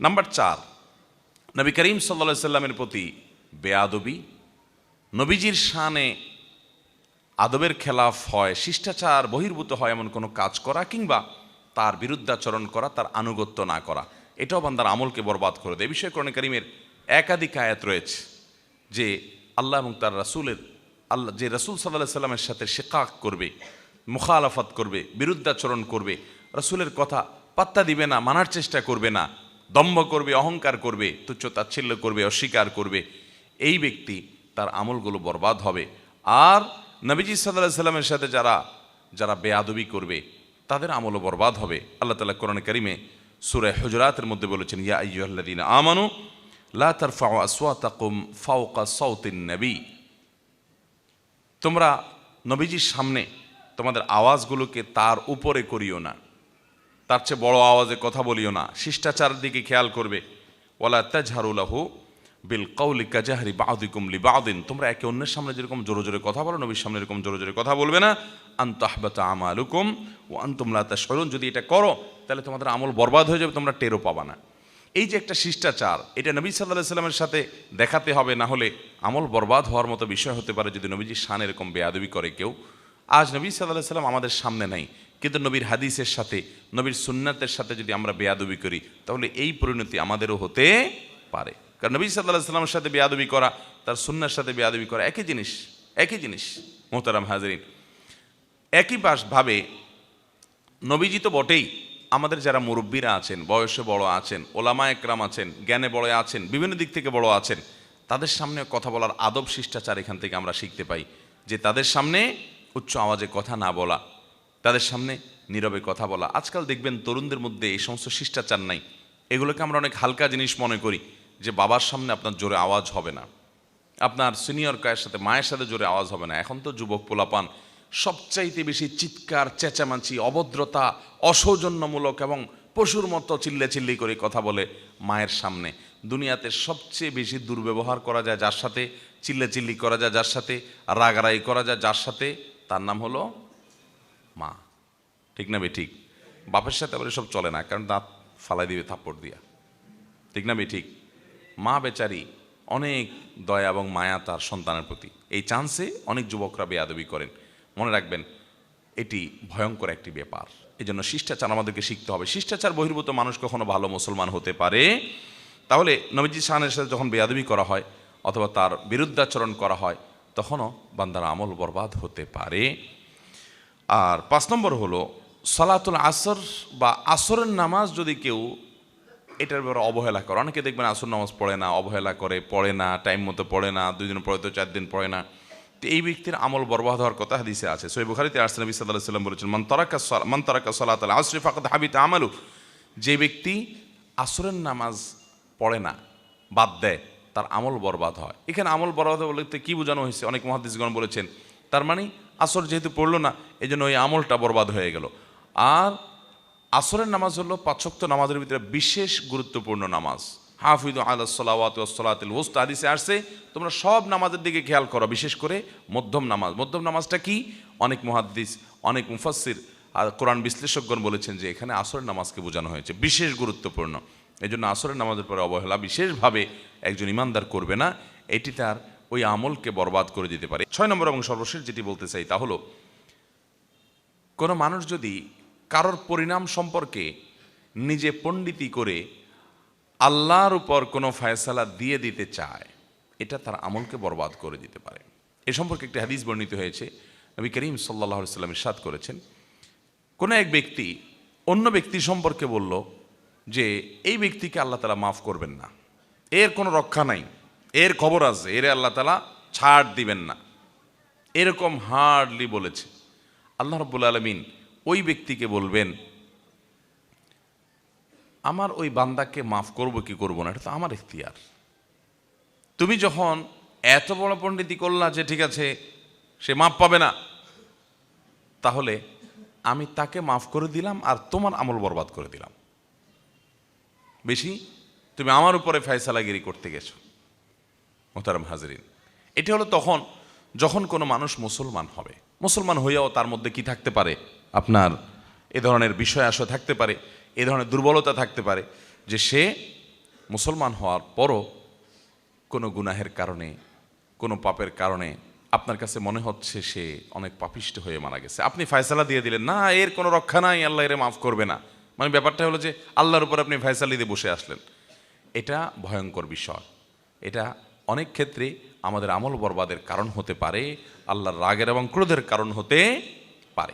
Number চার নবী করিম সাল্লা সাল্লামের প্রতি বেয়াদবি, নবীজির শানে আদবের খেলাফ হয়, শিষ্টাচার বহির্ভূত হয় এমন কোনো কাজ করা কিংবা তার বিরুদ্ধাচরণ করা, তার আনুগত্য না করা, এটাও বান্দার আমলকে বরবাদ করে দেয়। এ বিষয়ে করণে করিমের একাধিক আয়াত রয়েছে যে আল্লাহ এবং তার রাসূলের, আল্লাহ, যে রাসূল সাল্লাহ সাল্লামের সাথে শেকাক করবে, মুখালাফাত করবে, বিরুদ্ধাচরণ করবে, রাসূলের কথা পাত্তা দিবে না, মানার চেষ্টা করবে না দম্ভ করবে, অহংকার করবে, তুচ্ছ তাচ্ছিল্য করবে, অস্বীকার করবে, এই ব্যক্তি তার আমলগুলো বরবাদ হবে। আর নবীজি সাল্লাহ সাল্লামের সাথে যারা যারা বেয়াদবি করবে, তাদের আমলও বরবাদ হবে। আল্লাহ তালা কোরআন করিমে সুরে হজরাতের মধ্যে বলেছেন, ইয়া আইয়ুহাল্লাযীনা আমানু, লা তারফাউ আসওয়াতাকুম ফাওকা সাউতিন নবী। তোমরা নবীজির সামনে তোমাদের আওয়াজগুলোকে তার উপরে করিও না। তার চেয়ে বড় আওয়াজে কথা বলিও না। শিষ্টাচারের দিকে খেয়াল করবে। ওলা তাজহারুলাহু বিল কৌলি কাজাহারি বাউদিকুম লি বাউদিন তোমরা একে অন্যের সামনে যেরকম জোরে জোরে কথা বলো, নবীর সামনে এরকম জোরে জোরে কথা বলবে না। আন্তাহবাতা আমালুকুম ও আন্তুমলা তাশরুন যদি এটা করো, তাহলে তোমাদের আমল বরবাদ হয়ে যাবে, তোমরা টেরও পাবা না। এই যে একটা শিষ্টাচার, এটা নবী সাল্লাহ সাল্লামের সাথে দেখাতে হবে, না হলে আমল বরবাদ হওয়ার মতো বিষয় হতে পারে যদি নবীজির শান এরকম বেয়াদবি করে কেউ। আজ নবী সাল্লাহ সাল্লাম আমাদের সামনে নাই। কিন্তু নবীর হাদিসের সাথে, নবীর সুন্নাতের সাথে যদি আমরা বেয়াদবি করি, তাহলে এই পরিণতি আমাদেরও হতে পারে। কারণ নবী সাল্লাহ সাল্লামের সাথে বেয়াদবি করা, তার সুন্নার সাথে বেয়াদবি করা একই জিনিস একই জিনিস, মোহতারাম হাজরিন। একই ভাবে নবীজি তো বটেই আমাদের যারা মুরব্বীরা আছেন, বয়সে বড় আছেন, ওলামা একরাম আছেন, জ্ঞানে বড় আছেন, বিভিন্ন দিক থেকে বড় আছেন, তাদের সামনে কথা বলার আদব শিষ্টাচার এখান থেকে আমরা শিখতে পাই যে তাদের সামনে উচ্চ আওয়াজে কথা না বলা, তাদের সামনে নীরবে কথা বলা। আজকাল দেখবেন তরুণদের মধ্যে এই সমস্ত শিষ্টাচার নাই। এগুলোকে আমরা অনেক হালকা জিনিস মনে করি যে বাবার সামনে আপনার জোরে আওয়াজ হবে না। আপনার সিনিয়র কায়ের সাথে, মায়ের সাথে জোরে আওয়াজ হবে না। এখন তো যুবক পোলাপান সবচাইতে বেশি চিৎকার, চেঁচামাচি, অভদ্রতা, অসৌজন্যমূলক এবং পশুর মতো চিল্লে চিল্লি করে কথা বলে মায়ের সামনে। দুনিয়াতে সবচেয়ে বেশি দুর্ব্যবহার করা যায় যার সাথে, চিল্লে চিল্লি করা যায় যার সাথে রাগারাই করা যায় যার সাথে তার নাম হলো মা। ঠিক না ঠিক। বাপের সাথে আবার সব চলে না, কারণ দাঁত ফালাই দিবে, থাপ্পড় দিয়া। ঠিক না ঠিক। মা বেচারি অনেক দয়া এবং মায়া তার সন্তানের প্রতি। এই চান্সে অনেক যুবকরা বেয়াদবি করেন। মনে রাখবেন, এটি ভয়ঙ্কর একটি ব্যাপার। এই জন্য শিষ্টাচার আমাদেরকে শিখতে হবে। শিষ্টাচার বহির্ভূত মানুষ কখনো ভালো মুসলমান হতে পারে। তাহলে নবীজি শাহানের সাথে যখন বেয়াদবি করা হয়, অথবা তার বিরুদ্ধাচরণ করা হয় তখনও বান্দার আমল বরবাদ হতে পারে। আর পাঁচ নম্বর হলো, সালাতুল আসর বা আসরের নামাজ যদি কেউ এটার ব্যাপারে অবহেলা করে, অনেকে দেখবেন আসর নামাজ পড়ে না, অবহেলা করে, পড়ে না টাইম মতো পড়ে না, দুই দিন পড়ে তো চার দিন পড়ে না। তো এই ব্যক্তির আমল বরবাদ হওয়ার কথা হাদিসে আছে। সৈব বুখারিতে আসলে নবী সাল্লাহ সাল্লাম বলেছেন মন্তরাকা মন্তরাকা সালাত আসরি ফাকাত হাবিত আমালু যে ব্যক্তি আসরের নামাজ পড়ে না, বাদ দেয় তার আমল বরবাদ হয়। এখানে আমল বরবাদ বলতে কি বোঝানো হয়েছে? অনেক মহাদিসগণ বলেছেন, তার মানে আসর যেহেতু পড়ল না এই জন্য ওই আমলটা বরবাদ হয়ে গেল। আর আসরের নামাজ হলো পাঁচক্ত নামাজের ভিতরে বিশেষ গুরুত্বপূর্ণ নামাজ। হাফিদ আল্লাহ সাল্লাওয়াতাতিল ওস্ত আদিসে আসছে, তোমরা সব নামাজের দিকে খেয়াল করো, বিশেষ করে মধ্যম নামাজ। মধ্যম নামাজটা কি? অনেক মুহাদ্দিস অনেক মুফাসির আর কোরআন বিশ্লেষকগণ বলেছেন যে এখানে আসরের নামাজকে বোঝানো হয়েছে, বিশেষ গুরুত্বপূর্ণ। এই জন্য আসরের নামাজের পরে অবহেলা বিশেষভাবে একজন ইমানদার করবে না। এটি তার ওই আমলকে বরবাদ করে দিতে পারে। ছয় নম্বর এবং সর্বশেষ যেটি বলতে চাই তা হলো, কোনো মানুষ যদি কারোর পরিণাম সম্পর্কে নিজে পণ্ডিতি করে আল্লাহর উপর কোনো ফয়সালা দিয়ে দিতে চায়, এটা তার আমলকে বরবাদ করে দিতে পারে। এ সম্পর্কে একটি হাদিস বর্ণিত হয়েছে, নবী করিম সাল্লাহ সাল্লাম ইরশাদ করেছেন। কোনো এক ব্যক্তি অন্য ব্যক্তি সম্পর্কে বলল যে এই ব্যক্তিকে আল্লাহ তালা মাফ করবেন না। এর কোনো রক্ষা নাই। এর খবর আছে, এর আল্লাহ তালা ছাড় দিবেন না। এরকম হার্ডলি বলেছে। আল্লাহ রব্বুল আলমিন ওই ব্যক্তিকে বলবেন, আমার ওই বান্দাকে মাফ করব কি করব না? এটা তো আমার এখতিয়ার তুমি যখন এত বড় পণ্ডিতি করলা যে ঠিক আছে, সে মাফ পাবে না। তাহলে আমি তাকে মাফ করে দিলাম আর তোমার আমল বরবাদ করে দিলাম। বেশি, তুমি আমার উপরে ফয়সালাগিরি করতে গেছো মোতারাম হাজরিন। এটি হলো তখন, যখন কোনো মানুষ মুসলমান হবে। মুসলমান হইয়াও তার মধ্যে কি থাকতে পারে? আপনার এ ধরনের বিষয় আশয় থাকতে পারে, এ ধরনের দুর্বলতা থাকতে পারে, যে সে মুসলমান হওয়ার পরও কোনো গুনাহের কারণে, কোনো পাপের কারণে আপনার কাছে মনে হচ্ছে সে অনেক পাপিষ্ট হয়ে মারা গেছে। আপনি ফয়সালা দিয়ে দিলেন, না, এর কোনো রক্ষা নাই, আল্লাহ এর মাফ করবে না। মানে ব্যাপারটা হলো যে আল্লাহর উপর আপনি ফয়সালিতে দিয়ে বসে আসলেন। এটা ভয়ঙ্কর বিষয়। এটা অনেক ক্ষেত্রে আমাদের আমল বরবাদের কারণ হতে পারে, আল্লাহর রাগের এবং ক্রোধের কারণ হতে পারে।